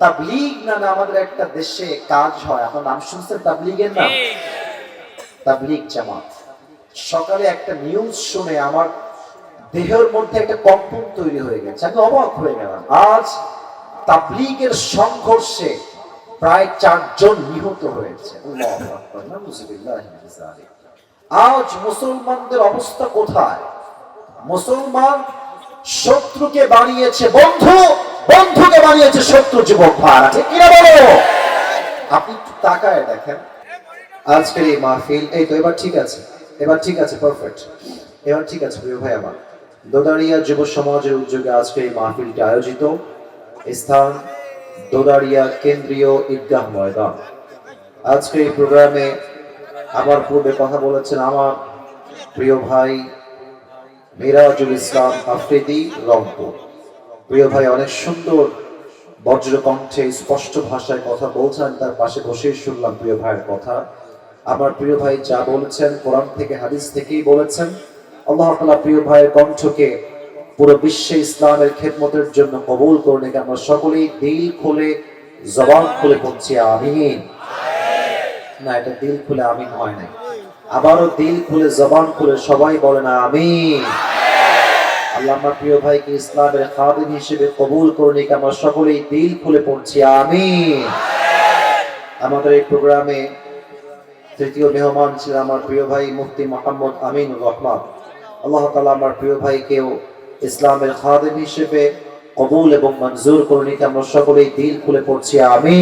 তাবলিগ নামে আমাদের একটা দেশে কাজ হয়। আপনার নাম শুনছেন তাবলিগের নাম? তাবলিগ জামাত। সকালে একটা নিউজ শুনে আমার দেহের মধ্যে একটা কম্পন তৈরি হয়ে গেছে। আমি অবাক হয়ে গেলাম। আজ তাবলিগের সংঘর্ষে প্রায় চারজন নিহত হয়েছে। আজ মুসলমানদের অবস্থা কোথায়? মুসলমান শত্রুকে বানিয়েছে বন্ধু বন্ধুকে বানিয়েছে শত্রু যুবক ভাড়া। ঠিক কিনা বলো? আপনি একটু তাকায় দেখেন। আজকের এই মাহফিল, এই তো এবার ঠিক আছে। এবার ঠিক আছে পারফেক্ট এবার ঠিক আছে, প্রিয় ভাই আমার। দোদারিয়া যুব সমাজের উদ্যোগে আজকে এই মাহফিলটি আয়োজিত। স্থান, দোদারিয়া কেন্দ্রীয় ঈদগাহ ময়দান। আজকে এই প্রোগ্রামে আমার পূর্বে কথা বলেছেন আমার প্রিয় ভাই মিরাজুল ইসলাম আফ্রিদি রংপুর। প্রিয় ভাই, অনেক সুন্দর বজ্র কণ্ঠে স্পষ্ট ভাষায় কথা বলছেন, তার পাশে বসেই শুনলাম প্রিয় ভাইয়ের কথা। আমার প্রিয় ভাই যা বলেছেন, কোরআন থেকে, হাদিস থেকেই বলেছেন, আল্লাহ তাআলা প্রিয় ভাইয়ের কণ্ঠকে পুরো বিশ্বে ইসলামের খেদমতের জন্য কবুল করুন একে আমরা সকলেই দিল খুলে, জবান খুলে পড়ছি আমিন। না, এটা দিল খুলে আমিন হয় নাই। আবারও দিল খুলে, জবান খুলে সবাই বলে না আমিন। আল্লাহ আমার প্রিয় ভাইকে ইসলামের খাদিম হিসেবে কবুল করুন আমরা সকলেই দিল খুলে পড়ছি আমি আমাদের এই প্রোগ্রামে তৃতীয় মেহমান ছিল আমার প্রিয় ভাই মুফতি মোহাম্মদ আমিন রহমান। আল্লাহ তালা আমার প্রিয় ভাইকেও ইসলামের খাদিম হিসেবে কবুল এবং মঞ্জুর করুন আমরা সকলেই দিল খুলে পড়ছি আমি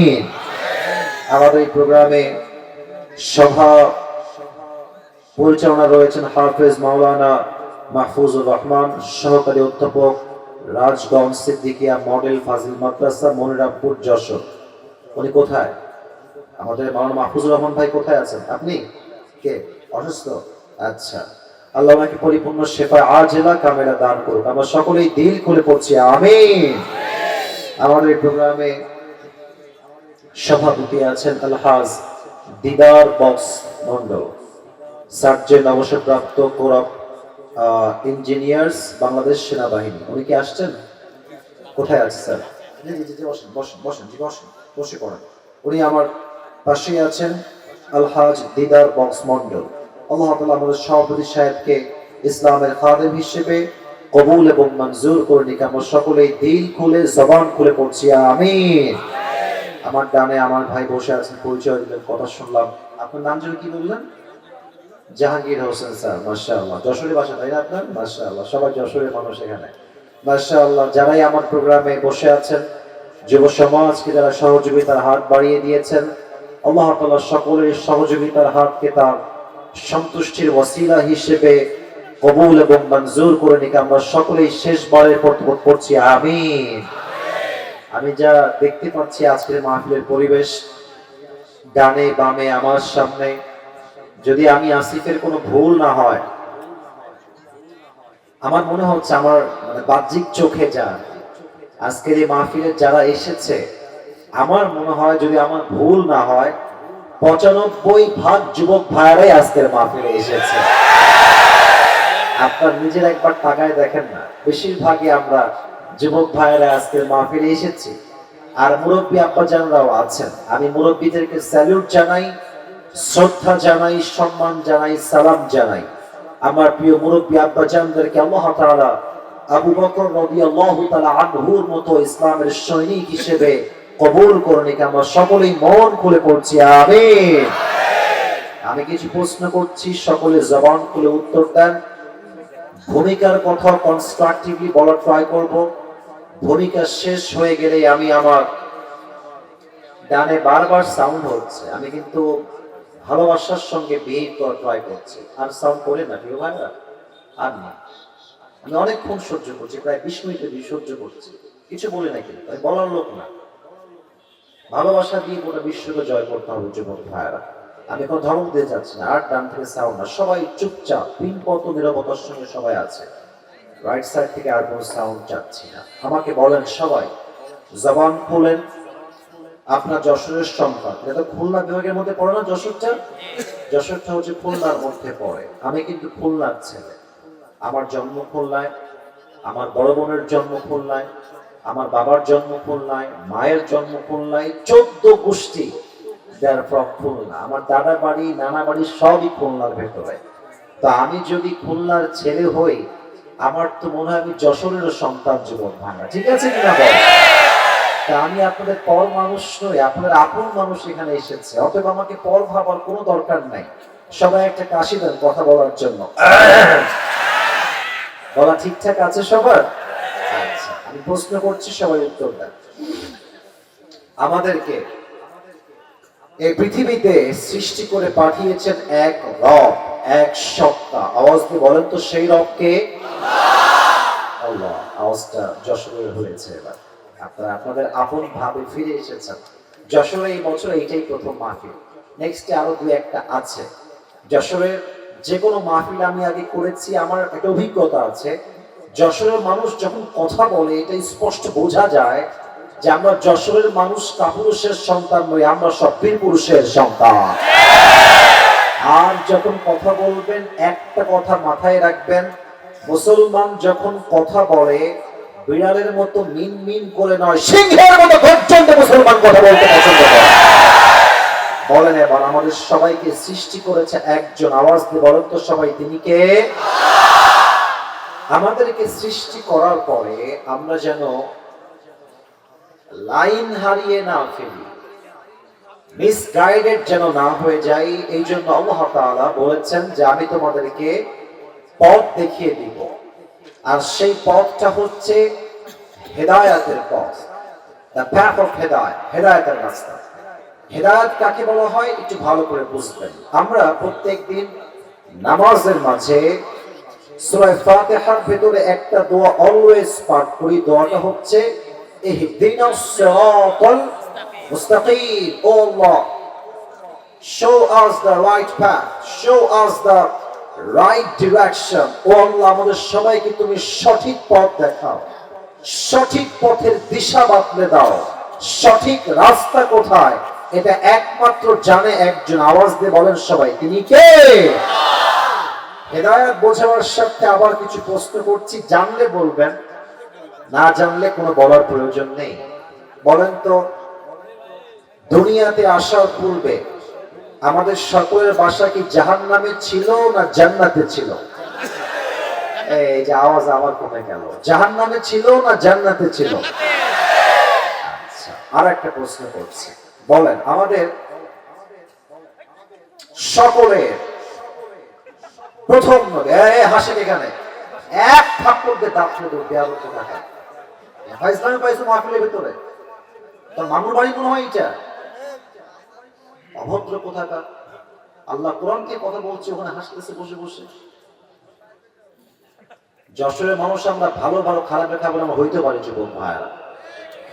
আমাদের এই প্রোগ্রামে সভা পরিচালনা রয়েছেন হাফেজ মাওলানা মাহফুজুর রহমান, সহকারী অধ্যাপক রাজগঞ্জ সিদ্দিকিয়া মডেল ফাজিল মাদ্রাসা, মনিরামপুর, যশোর। উনি কোথায়? আমাদের মাওলানা মাহফুজুর রহমান ভাই কোথায় আছেন? আপনি? কে? অসুস্থ? আচ্ছা। আল্লাহ আমাকে পরিপূর্ণ শেফা আজেলা কামেরা দান করুক। আমরা সকলেই দিল খুলে পড়ছি। আমি আমাদের প্রোগ্রামে সভাপতি আছেন আলহাজ দিদার বক্স মন্ডল সার্জেন্ট অবসরপ্রাপ্ত কোরআপ ইঞ্জিনিয়ার্স বাংলাদেশ সেনাবাহিনী। উনি কি আসছেন? কোথায় আছে স্যার? বসেন বসেন জি বসেন বসে পড়েন। উনি আমার পাশেই আছেন আলহাজ দিদার বক্স মন্ডল আল্লাহ তাআলা আমাদের সভাপতি সাহেবকে ইসলামের খাদেম হিসেবে কবুল এবং মঞ্জুর করে নিক। আমরা সকলেই দিল খুলে জবান খুলে পড়ছি। আমিন। আমার ডানে আমার ভাই বসে আছেন পরিচয় দিলেন কথা শুনলাম। আপনার নাম যেন কি বললেন? জাহাঙ্গীর হোসেন স্যার, মাশাআল্লাহ। যশোরে বাসা তাই না আপনার? মাশাআল্লাহ, সবাই যশোরের মানুষ এখানে। মাশাআল্লাহ, যারাই আমার প্রোগ্রামে বসে আছেন, যুব সমাজকে যারা সহযোগিতার হাত বাড়িয়ে দিয়েছেন, আল্লাহ সকলের সহযোগিতার হাতকে তার সন্তুষ্টির ওসিলা হিসেবে কবুল এবং মঞ্জুর করে নিকে। আমরা সকলেই শেষবারের পর পড়ছি আমিন। আমি যা দেখতে পাচ্ছি আজকের মাহফিলের পরিবেশ, ডানে বামে আমার সামনে যদি আমি আসিফের কোনো ভুল না হয়, আমার মনে হচ্ছে আমার মানে বাহ্যিক চোখে যা, আজকের এই মাহফিলে যারা এসেছে, আমার মনে হয় যদি আমার ভুল না হয়, পঁচানব্বই ভাগ যুবক ভাইয়ারাই আজকের মাহফিলে এসেছে। আপনার নিজের একবার তাকায় দেখেন না, বেশিরভাগই আমরা যুবক ভাইয়েরা আজকের মাহফিলে এসেছি। আর মুরব্বী আব্বাজানরাও আছেন। আমি মুরব্বীদেরকে স্যালুট জানাই শ্রদ্ধা জানাই, সম্মান জানাই, সালাম জানাই। আমার প্রিয় মুরব্বী আব্বাজানদেরকে আল্লাহ তাআলা আবু বকর রাদিয়াল্লাহু আনহুর মতো ইসলামের সৈনিক হিসেবে কবুল করুন একে আমরা সকলেই মন খুলে পড়ছি, আমিন। আমি কিছু প্রশ্ন করছি, সকলে জবান খুলে উত্তর দেন। ভূমিকার কথা কনস্ট্রাকটিভলি বলার ট্রাই করব। ভূমিকা শেষ হয়ে গেলে আমি আমার ডানে বারবার সাউন্ড হচ্ছে। আমি কিন্তু ভালোবাসার সঙ্গে বিহেভ করার ট্রাই করছি। আর সাউন্ড করে না প্রিয় ভাইরা আর না। আমি অনেকক্ষণ সহ্য করছি, প্রায় বিশ মিনিটের বেশি সহ্য করছি। কিছু বলি না কিন্তু আমি বলার লোক না। ভালোবাসা দিয়ে গোটা বিশ্বকে জয় করতে হবে যুবক ভাইয়েরা। আমি এখন ধমক দিয়ে যাচ্ছি না, আর ডান থেকে সাউন্ড না। সবাই চুপচাপ পিনপত নিরবতার সঙ্গে সবাই আছে। রাইট সাইড থেকে আর কোনো সাউন্ড যাচ্ছি না। আমাকে বলেন সবাই, জবান খুলেন। আপনার যশোরের সংখ্যা। এটা খুলনা বিভাগের মধ্যে পড়ে না যশোরটা? যশোরটা হচ্ছে খুলনার মধ্যে পড়ে। আমি কিন্তু খুলনার ছেলে। আমার জন্ম খুলনায়, আমার বড় বোনের জন্ম খুলনায়, আমার বাবার জন্ম খুলনায়, মায়ের জন্ম খুলনায়, চোদ্দ গোষ্ঠী দেয়ার ফ্রম খুলনা। আমার দাদা বাড়ি, নানা বাড়ি সবই খুলনার ভেতরে। তা আমি যদি খুলনার ছেলে হই, আমার তো মনে হয় আমি যশোরেরও সন্তান জীবন ভাঙা। ঠিক আছে কিনা বল? আমি আপনাদের পর মানুষ নই, আপনাদের আপন মানুষ এখানে এসেছে। অতএব আমাকে পর ভাবার কোনো দরকার নাই। সবাই একটা কাশি দেন কথা বলার জন্য। বলা ঠিকঠাক আছে সবার? আচ্ছা আমি প্রশ্ন করছি, সবাই উত্তর দেন। আমাদেরকে এই পৃথিবীতে সৃষ্টি করে পাঠিয়েছেন এক রব, এক সত্তা। আওয়াজ দিয়ে বলেন তো, সেই রবকে আওয়াজটা যশোরের হয়েছে এবার। আপনারা আপনাদের আপন ভাবে ফিরে এসেছেন। যশোরে এই বছর এইটাই প্রথম মাহফিল। নেক্সটে আরও দু একটা আছে। যশোরের যে কোনো মাহফিল আমি আগে করেছি, আমার একটা অভিজ্ঞতা আছে। যশোরের মানুষ যখন কথা বলে এটা স্পষ্ট বোঝা যায় যে আমরা যশোরের মানুষ কাপুরুষের সন্তান নই, আমরা সব পুরুষের সন্তান। আর যখন কথা বলবেন, একটা কথা মাথায় রাখবেন, মুসলমান যখন কথা বলে বিড়ালের মতো মিন মিন করে নয়, সিংহের মতো গর্জন মুসলমান কথা বলতে পছন্দ করে। বলেন এবার আমাদের সবাইকে সৃষ্টি করেছে একজন। আওয়াজ দিয়ে বলেন তো সবাই, তিনি কে? আমাদেরকে সৃষ্টি করার পরে আমরা যেন লাইন হারিয়ে না ফেলি মিসগাইডেড যেন না হয়ে যাই এই জন্য আল্লাহ তাআলা বলেছেন যে আমি তোমাদেরকে পথ দেখিয়ে দিব। আর সেই পথটা হচ্ছে হেদায়াতের পথ। দ্য প্যাথ অফ হেদায়ত হেদায়াতের রাস্তা। হেদায়াত কাকে বলা হয়? একটু ভালো করে বুঝবেন। আমরা প্রত্যেক দিন নামাজের মাঝে সূরা ফাতিহার ভেতরে একটা দোয়া অলওয়েজ পাঠ করি। দোয়াটা হচ্ছে মুস্তাকিম। ও আল্লাহ, show us the right path, show us the right direction ও আল্লাহ আমাদের সবাইকে তুমি সঠিক পথ দেখাও। সঠিক পথের দিশা বাতলে দাও। সঠিক রাস্তা কোথায়? এটা একমাত্র জানে একজন। আওয়াজ দিয়ে বলেন সবাই, তিনি কে? হেদায়ত বোঝাবার সাথে আবার কিছু প্রশ্ন করছি। জানলে বলবেন, না জানলে কোনো বলার প্রয়োজন নেই। বলেন তো, দুনিয়াতে আসার পূর্বে আমাদের সকলের বাসা কি জাহান নামে ছিল না জান্নাতে ছিল? এই যে আওয়াজ আবার কমে গেল। জাহান নামে ছিল না জান্নাতে ছিল? আচ্ছা আর একটা প্রশ্ন করছি। বলেন, আমাদের সকলের প্রথম নবী হাসেন এখানে এক দিয়ে দাঁত ফেলে দেবে দেওয়ার মতো টাকা ইসলামে পাইছো মাহফিলের ভিতরে। তোর মামুর বাড়ি মনে হয় এটা অভদ্র কোথাকার? আল্লাহ কোরআনকে কথা বলছে, ওখানে হাসতেছে, বসে বসে। যশোরের মানুষ আমরা ভালো ভালো, খারাপে খাবার আমরা হইতে পারি, যুবক ভাইয়ারা।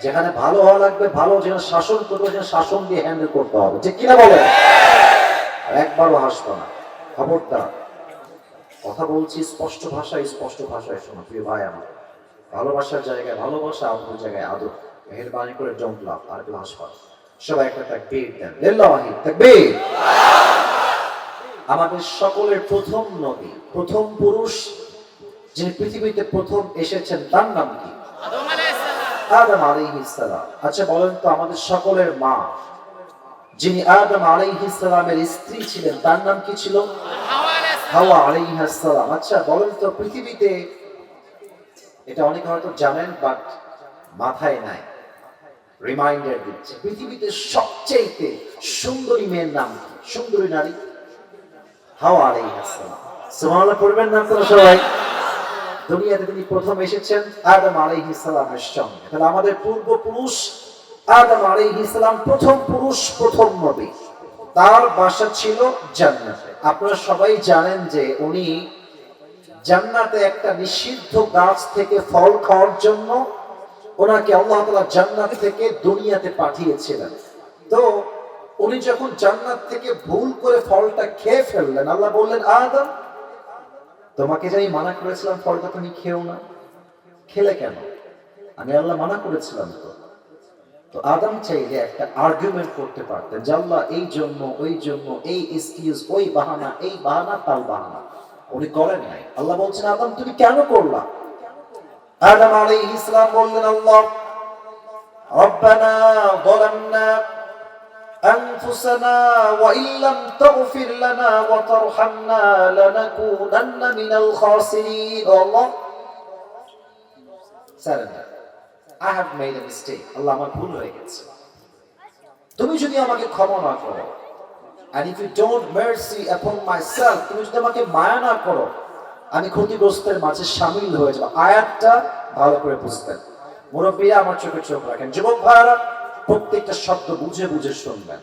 যেখানে ভালো হওয়া লাগবে, ভালো যেখানে শাসন করবে সেখানে শাসন দিয়ে হ্যান্ডেল করতে হবে। ঠিক কিনা বলে একবারও হাসবো না। খবরদার। কথা বলছি স্পষ্ট ভাষায় স্পষ্ট ভাষায় শোনো, প্রিয় ভাই আমার। ভালোবাসার জায়গায়, ভালোবাসা আদর জায়গায় আদর। মেহরবানি করে লাভ আর একটু হাসবা সবাই একটা তাকবীর দেন। লিল্লাহি তাকবীর। আমাদের সকলের প্রথম নবী প্রথম পুরুষ যিনি পৃথিবীতে প্রথম এসেছেন তার নাম কি? আদম আলাইহিস সালাম। আচ্ছা বলেন তো আমাদের সকলের মা যিনি আদম আলাইহিস সালামের স্ত্রী ছিলেন তার নাম কি ছিল? হাওয়া আলাইহিস সালাম। আচ্ছা বলেন তো পৃথিবীতে এটা অনেকে হয়তো জানেন বাট মাথায় নাই। রিমাইন্ডার দিচ্ছে। পৃথিবীতে সবচেয়ে সুন্দরী মেয়ের নাম সুন্দরী নারী? হাওয়া আলাইহিস সালাম। সুবহানাল্লাহ, পড়বেন না আপনারা সবাই? দুনিয়াতে তিনি প্রথম এসেছেন, আদম আলাইহিস সালামের সঙ্গে। তাহলে আমাদের পূর্বপুরুষ আদম আলাইহিস সালাম প্রথম পুরুষ, প্রথম নবী। তার বাসা ছিল জান্নাতে। আপনারা সবাই জানেন যে উনি জান্নাতে একটা নিষিদ্ধ গাছ থেকে ফল খাওয়ার জন্য ওনাকে আল্লাহ তাআলা জান্নাত থেকে দুনিয়াতে পাঠিয়েছিলেন। তো উনি যখন জান্নাত থেকে ভুল করে ফলটা খেয়ে ফেললেন, আল্লাহ বললেন, আদম, তোমাকে যে আমি মানা করেছিলাম ফলটা তুমি খেও না। খেলে কেন? আমি আল্লাহ মানা করেছিলাম তো। তো আদম চাইলে একটা আর্গুমেন্ট করতে পারতেন যে, আল্লাহ, এই জন্য, ওই জন্য, এই এক্সকিউজ ওই বাহানা, এই বাহানা, তার বাহানা। উনি করেন নাই। আল্লাহ বলছেন, আদম, তুমি কেন করলা? আদম আলাইহিস সালাম বললেন আল্লাহ ربنا ظلمنا أنفسنا وإن لم تغفر لنا وترحمنا لنكونن من الخاسرين Oh Allah surrender I have made a mistake আল্লাহ আমার ভুল হয়ে গেছে তুমি যদি আমাকে ক্ষমা না করো and if you don't mercy upon myself তুমি যদি আমাকে মায়া না করো আমি ক্ষতিগ্রস্তের মাঝে সামিল হয়ে যাব। আয়াতটা ভালো করে বুঝবেন। মুরব্বীরা আমার চোখে চোখ রাখেন। যুবক ভাইরা প্রত্যেকটা শব্দ বুঝে বুঝে শুনবেন।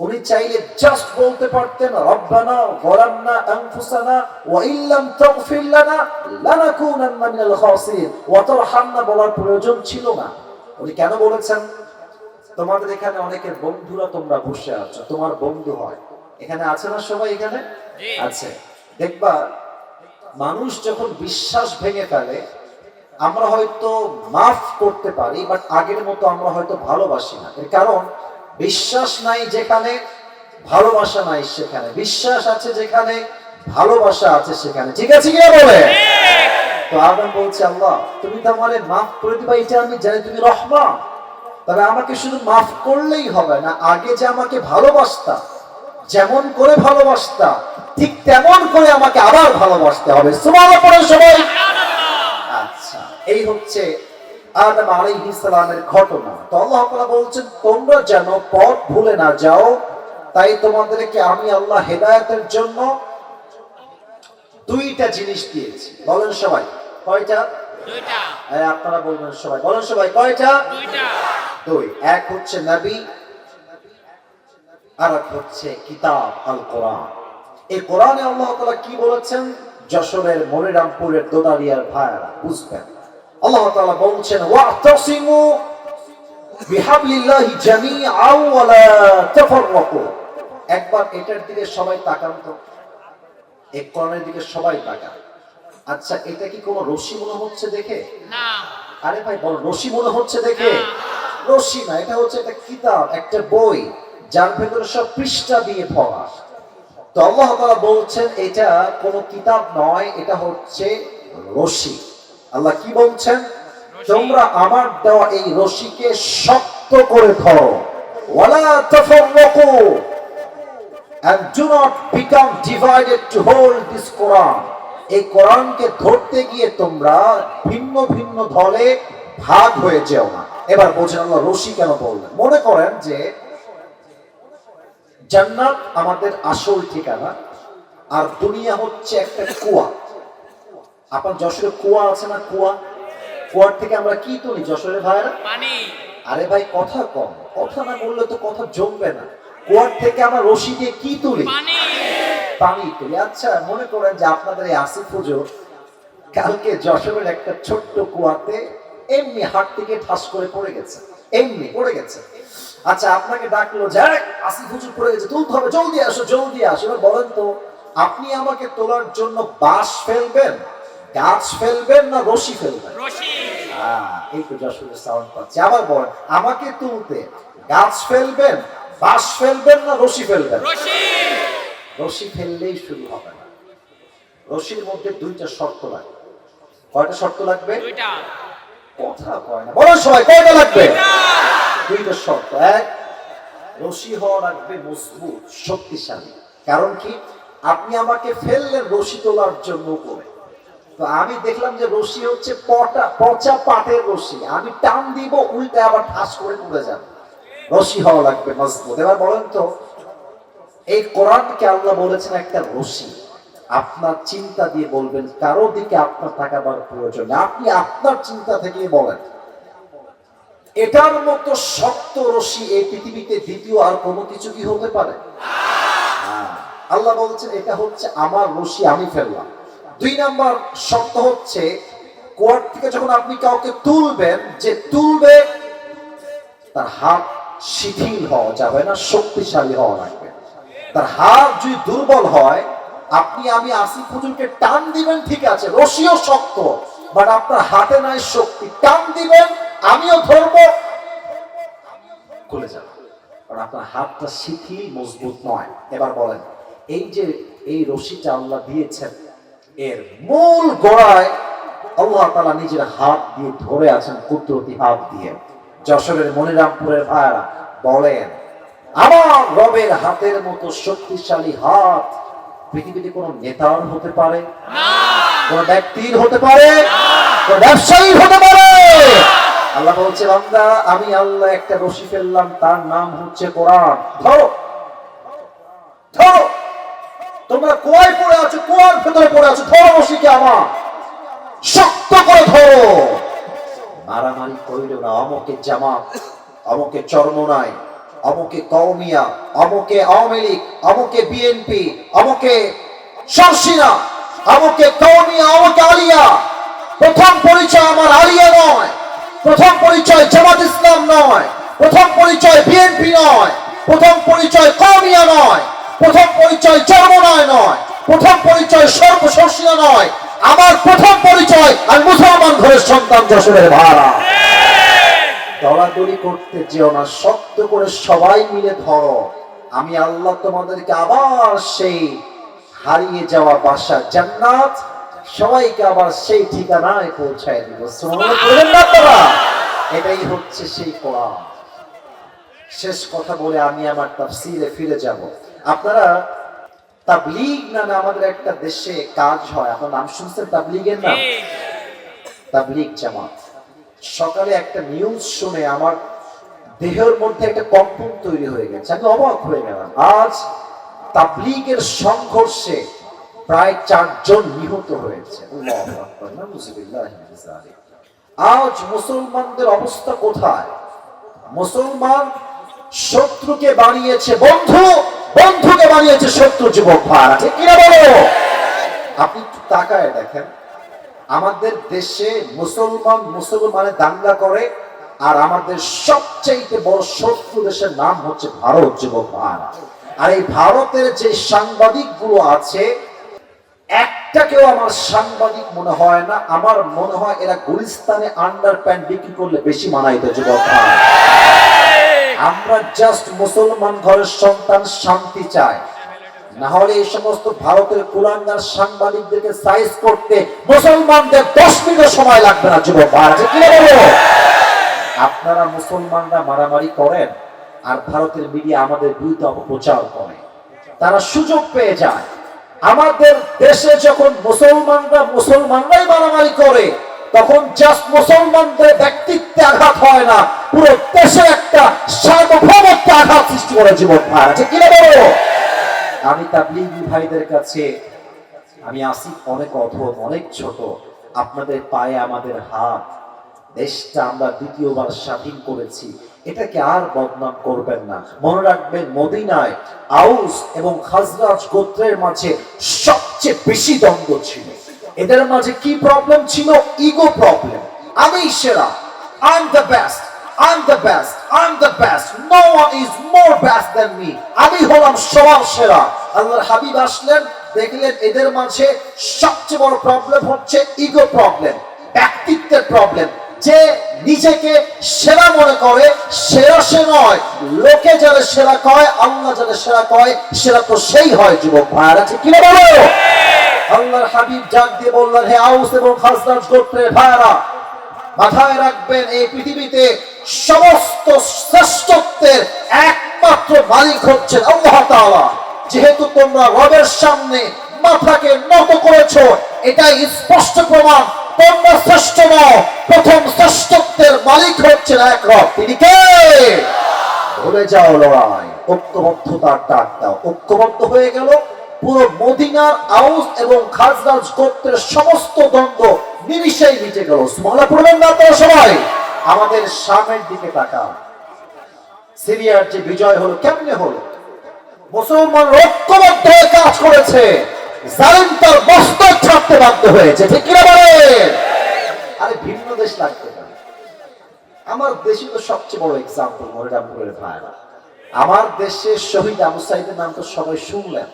উনি চাইলে জাস্ট বলতে পারতেন রব্বানা যালামনা আনফুসানা ওয়া ইল্লাম তাগফির লানা লানাকুনান্না মিনাল খাসিরিন। ওয়া তারহামনা বলার প্রয়োজন ছিল না। উনি কেন বলেছেন? তোমাদের এখানে অনেকের বন্ধুরা তোমরা বসে আছো তোমার বন্ধু হয়। এখানে আছে না সবাই এখানে? আছে। দেখবা মানুষ যখন বিশ্বাস ভেঙে ফেলে, আমরা হয়তো মাফ করতে পারি বাট আগের মতো আমরা হয়তো ভালোবাসি না। এর কারণ, বিশ্বাস নাই যেখানে, ভালোবাসা নাই সেখানে। বিশ্বাস আছে যেখানে, ভালোবাসা আছে সেখানে। ঠিক আছে কি বলে তো আদম বলছে, আল্লাহ, তুমি তো আমারে মাফ করে দিবা, এটা আমি জানি তুমি রহমান। তবে আমাকে শুধু মাফ করলেই হবে না, আগে যে আমাকে ভালোবাসতা, যেমন করে ভালোবাসতা ঠিক তেমন করে আমাকে আবার ভালোবাসতে হবে। পড়ে সবাই। আচ্ছা এই হচ্ছে আদম সালামের ঘটনা। তো আল্লাহ তাআলা বলছেন তোমরা যেন পথ ভুলে না যাও তাই তোমাদেরকে আমি আল্লাহ হেদায়েতের জন্য দুইটা জিনিস দিয়েছি। বলেন সবাই কয়টা? দুইটা। আপনারা বলবেন সবাই। বলেন সবাই কয়টা? দুইটা। দুই। এক হচ্ছে নবী আর এক হচ্ছে কিতাব আল কোরআন এই কোরআনে আল্লাহ তাআলা কি বলেছেন? যশোরের মনিরামপুরের দোদারিয়ার ভাইরা বুঝবেন। আল্লাহ তাআলা বলছেন বিহাবলিল্লাহি তাফাররাকু। একবার এটার দিকে সবাই তাকান তো। এই কোরআনের দিকে সবাই তাকান। আচ্ছা এটা কি কোনো রশি মনে হচ্ছে দেখে? না। আরে ভাই বল রশি মনে হচ্ছে দেখে? রশি না এটা হচ্ছে একটা কিতাব একটা বই যার ভেতরে সব পৃষ্ঠা দিয়ে ভরা। তো আল্লাহ বলছেন এটা কোনো কিতাব নয় এটা হচ্ছে রশি। আল্লাহ কি বলছেন? তোমরা আমার দেওয়া এই রশিকে শক্ত করে ধরো। ওয়ালা তাফাররাকু। And do not become divided to hold this Quran. এই কোরআনকে ধরতে গিয়ে তোমরা ভিন্ন ভিন্ন দলে ভাগ হয়ে যেও না। এবার বলছেন আল্লাহ রশি কেন বললেন। মনে করেন যে জান্নাত আমাদের আসল ঠিকানা আর দুনিয়া হচ্ছে একটা কুয়া। আপনার যশোরে কুয়া আছে না কুয়া? কুয়ার থেকে আমরা কি তুলি যশোরের ভাইরা পানি। আরে ভাই কথা কম। কথা না বললে তো কথা জমবে না। কুয়ার থেকে আমরা রশি দিয়ে কি তুলি? পানি। পানি তুলি। আচ্ছা মনে করেন যে আপনাদের এই আসিফ পুজো কালকে যশোরের একটা ছোট্ট কুয়াতে এমনি হাট থেকে ঠাস করে পড়ে গেছে। এমনি পড়ে গেছে। আচ্ছা আপনাকে ডাকলো যাক "এই, আসিফ হুজুর পড়ে গেছে তুলতে হবে জলদি আসো জলদি আসো। এবার বলেন তো আপনি আমাকে তোলার জন্য বাঁশ ফেলবেন গাছ ফেলবেন না রশি ফেলবেন? রশি। এই তো যশোরের সাউন্ড পাচ্ছি। আবার বলেন আমাকে তুলতে গাছ ফেলবেন বাঁশ ফেলবেন না রশি ফেলবেন? রশি। রশি ফেললেই শুরু হবে না। রশির মধ্যে দুইটা শর্ত লাগবে কয়টা শর্ত লাগবে? কথা কয় না। বলো সবাই কয়টা লাগবে? এক, রশি হওয়া লাগবে মজবুত, শক্তিশালী। কারণ কি? আপনি আমাকে ফেললেন রশি তোলার জন্য করে তো আমি দেখলাম যে রশি হচ্ছে পটা, পচা পাটের রশি। আমি টান দিব, উল্টে আবার ঠাস করে পড়ে যাবে। রশি হওয়া লাগবে মজবুত। এবার বলেন তো, এই কোরআনকে আল্লাহ বলেছেন একটা রশি। আপনার চিন্তা দিয়ে বলবেন, কারও দিকে আপনার তাকাবার প্রয়োজন আপনি আপনার চিন্তা থেকে বলেন। এটার মতো শক্ত রশি এই পৃথিবীতে দ্বিতীয় আর কোনো কিছু কি হতে পারে। আল্লাহ বলছেন, এটা হচ্ছে আমার রশি, আমি ফেললাম দুই নাম্বার শর্ত হচ্ছে, কোয়ার থেকে যখন আপনি কাউকে তুলবেন, যে তুলবে, তার হাত শিথিল হওয়া যাবে না, শক্তিশালী হওয়া লাগবে তার হাত যদি দুর্বল হয়, আপনি, আমি আসিফ হুজুরকে টান দিবেন, ঠিক আছে, রশিও শক্ত বাট আপনার হাতে নাই শক্তি, টান দিবেন আমিও ধরবো। খুলে যাবে কারণ আপনার হাতটা শিথিল, মজবুত নয়। এবার বলেন, এই যে এই রশিটা আল্লাহ দিয়েছেন, এর মূল গোড়ায় আল্লাহ তালা নিজের হাত দিয়ে ধরে আছেন কুদরতি হাত দিয়ে। যশোরের মনিরামপুরের ভাইরা বলেন, আমার রবের হাতের মতো শক্তিশালী হাত পৃথিবীতে কোন নেতার হতে পারে? কোন ব্যক্তির হতে পারে? কোন ব্যবসায়ীর হতে পারে? আল্লাহ বলছে, বান্দা, আমি আল্লাহ একটা রশি ফেললাম, তার নাম হচ্ছে কোরআন। ধরো। ধরো। তোমরা কুয়ায় পড়ে আছো, কুয়ার ভেতরে পড়ে আছো? ধরো রশিকে আমার। শক্ত করে ধরো। মারামারি করিল না, অমকে জামাত, অমকে চরমনাই, অমকে কৌমিয়া অমকে আওয়ামী লীগ, অমকে বিএনপি, অমকে সরসিনা, অমকে কৌমিয়া অমকে আলিয়া। প্রথম পরিচয় আমার আলিয়া নয়। প্রথম পরিচয় জামাত ইসলাম নয়, প্রথম পরিচয় বিএনপি নয়, প্রথম পরিচয় কৌমিয়া নয়, প্রথম পরিচয় চরমনায় নয়, প্রথম পরিচয় সর্বশর্ষীয় নয়, আমার প্রথম পরিচয় আমি মুসলমান ঘরের সন্তান যশোরের ভাড়া। দৌড়াদৌড়ি করতে যেও না, শক্ত করে সবাই মিলে ধরো। আমি আল্লাহ তোমাদেরকে আবার সেই হারিয়ে যাওয়া বাসা জান্নাত সবাইকে আবার সেই ঠিকানায় পৌঁছায় দিব। না? এটাই হচ্ছে সেই কোরআন। শেষ কথা বলে আমি আমার তাফসিরে ফিরে যাব। আপনারা তাবলিগ নামে আমাদের একটা দেশে কাজ হয়। আপনার নাম শুনছেন তাবলিগের নাম? তাবলিগ জামাত। সকালে একটা নিউজ শুনে আমার দেহের মধ্যে একটা কম্পন তৈরি হয়ে গেছে। আমি অবাক হয়ে গেলাম। আজ তাবলিগের সংঘর্ষে প্রায় চারজন নিহত হয়েছে। আজ মুসলমানদের অবস্থা কোথায়? মুসলমান শত্রুকে বানিয়েছে বন্ধু, বন্ধুকে বানিয়েছে শত্রু যুবক ভাড়া কিনা বলো? আপনি তাকায় দেখেন, আমাদের দেশে মুসলমান মুসলমানে দাঙ্গা করে, আর আমাদের সবচেয়ে বড় শত্রু দেশের নাম হচ্ছে ভারত যুবক ভাড়া আর এই ভারতের যে সাংবাদিকগুলো আছে একটাকেও আমার সাংবাদিক মনে হয় না, আমার মনে হয় এরা গুলিস্তানে আন্ডার প্যান্ট বিক্রি করলে বেশি মানাইতো যুবক আমরা জাস্ট মুসলমান ঘরের সন্তান, শান্তি চাই। না হলে এই সমস্ত ভারতের কুলাঙ্গার সাংবাদিকদেরকে সাইজ করতে মুসলমানদের দশ মিনিট সময় লাগবে না, যুবক আপনারা মুসলমানরা মারামারি করেন আর ভারতের মিডিয়া আমাদের বিরুদ্ধে অপপ্রচার করে। তারা সুযোগ পেয়ে যায়। আমাদের দেশে যখন মুসলমানরা মুসলমানরাই মারামারি করে, তখন জাস্ট মুসলমানদের ব্যক্তিত্বে আঘাত হয় না। পুরো দেশে একটা সার্বভৌমত্বে আঘাত সৃষ্টি করে জীবন ভাই আছে কিনা বলো? আমি তাবলিগি ভাইদের কাছে, আমি আসি অনেক অথম অনেক ছোট। আপনাদের পায়ে আমাদের হাত। দেশটা আমরা দ্বিতীয়বার স্বাধীন করেছি। এটাকে আর বদনাম করবেন না। মনে রাখবেন, মদিনায় আউস এবং খাজরাজ গোত্রের মাঝে সবচেয়ে বেশি দ্বন্দ্ব ছিল। এদের মাঝে কি প্রবলেম ছিল? ইগো প্রবলেম আমি সেরা। I the best I the best I the best no one is more best than me আমি হলাম সবার সেরা। আল্লাহর হাবিব আসলেন, দেখলেন এদের মাঝে সবচেয়ে বড় প্রবলেম হচ্ছে ইগো প্রবলেম ব্যক্তিত্বের প্রবলেম যে নিজেকে সেরা মনে করে, সেরা সে নয়। লোকে যারা সেরা কয়, আল্লাহ যারা সেরা কয়, সেরা তো সেই হয় যুবক ভাইয়ার আছে কি বলো? আল্লাহর হাবিব জাগ দিয়ে বললেন, হে আউস এবং খাসরাজ গোত্রের ভাইয়ারা, মাথায় রাখবেন, এই পৃথিবীতে সমস্ত শ্রেষ্ঠত্বের একমাত্র মালিক হচ্ছেন আল্লাহ তাআলা। যেহেতু তোমরা রবের সামনে মাথাকে নত করেছ, এটাই স্পষ্ট প্রমাণ। এবং সমস্ত দ্বন্দ্ব নিমিশেই মিটে গেল। সুমালা পড়বেন না আপনারা সবাই? আমাদের সামনের দিকে তাকান। সিরিয়ার যে বিজয় হলো, কেমনে হলো? মুসলমান ঐক্যবদ্ধ কাজ করেছে। জালিম তার বস্ত্র ছাড়তে বাধ্য হয়েছে। ঠিক কিনা বলে আরে ভিন্ন দেশ পারে। আমার দেশই তো সবচেয়ে বড় এক্সাম্পল ভাইরা আমার দেশে শহীদ আবু সাইদের নাম তো সবাই শুনলেন।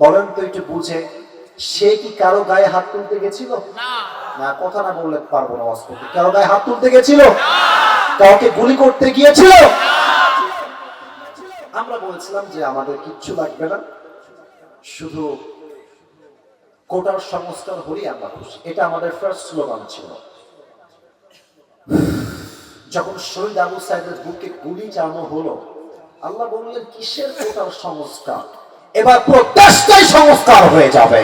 বলেন তো একটু বুঝে সে কি কারও গায়ে হাত তুলতে গেছিল? না। কথা না বললে পারব না করতে। কারও গায়ে হাত তুলতে গেছিল? কাউকে গুলি করতে গিয়েছিল? আমরা বলছিলাম যে আমাদের কিচ্ছু লাগবে না। শুধু কোটার সংস্কার হলেই আমরা খুশি। এটা আমাদের ফার্স্ট স্লোগান ছিল। যখন শহীদ আবু সাইদের বুকে গুলি চালানো হলো, আল্লাহ বললেন, কিসের কোটার সংস্কার? এবার পুরো সংস্কার হয়ে যাবে।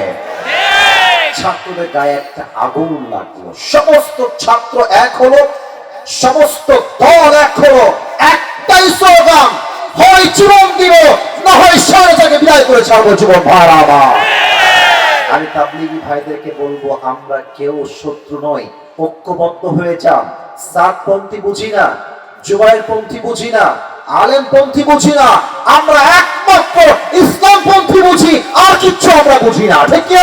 ছাত্রদের গায়ে একটা আগুন লাগল। সমস্ত ছাত্র এক হলো, সমস্ত দল এক হলো। একটাই স্লোগান হয় জীবন দিব না হয় স্বৈরাচারকে বিদায় করে ছাড়বো জীবন ভাড়া আমি তাবলিগি ভাইদেরকে বলব, আমরা কেউ শত্রু নই, ঐক্যবদ্ধ হয়ে যান। সাতপন্থী বুঝি না, জুবাইর পন্থী বুঝি না, আলেম পন্থী বুঝি না, আমরা একমাত্র ইসলাম পন্থী বুঝি, আর কিচ্ছু আমরা বুঝি না, ঠিক কি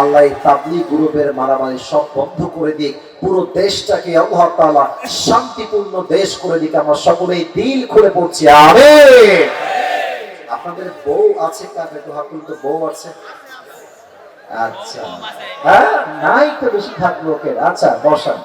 আল্লাহ এই তাবলিগ গ্রুপের মারামারি সব বন্ধ করে দিক, পুরো দেশটাকে আল্লাহ তাআলা শান্তিপূর্ণ দেশ করে দিক, আমরা সকলেই দিল খুলে পড়ছি, আমিন। আপনাদের বউ আছে কার? একটু হাত তো, বউ আছে? আচ্ছা। হ্যাঁ নাই তো বেশি থাক লোকের। আচ্ছা বসান।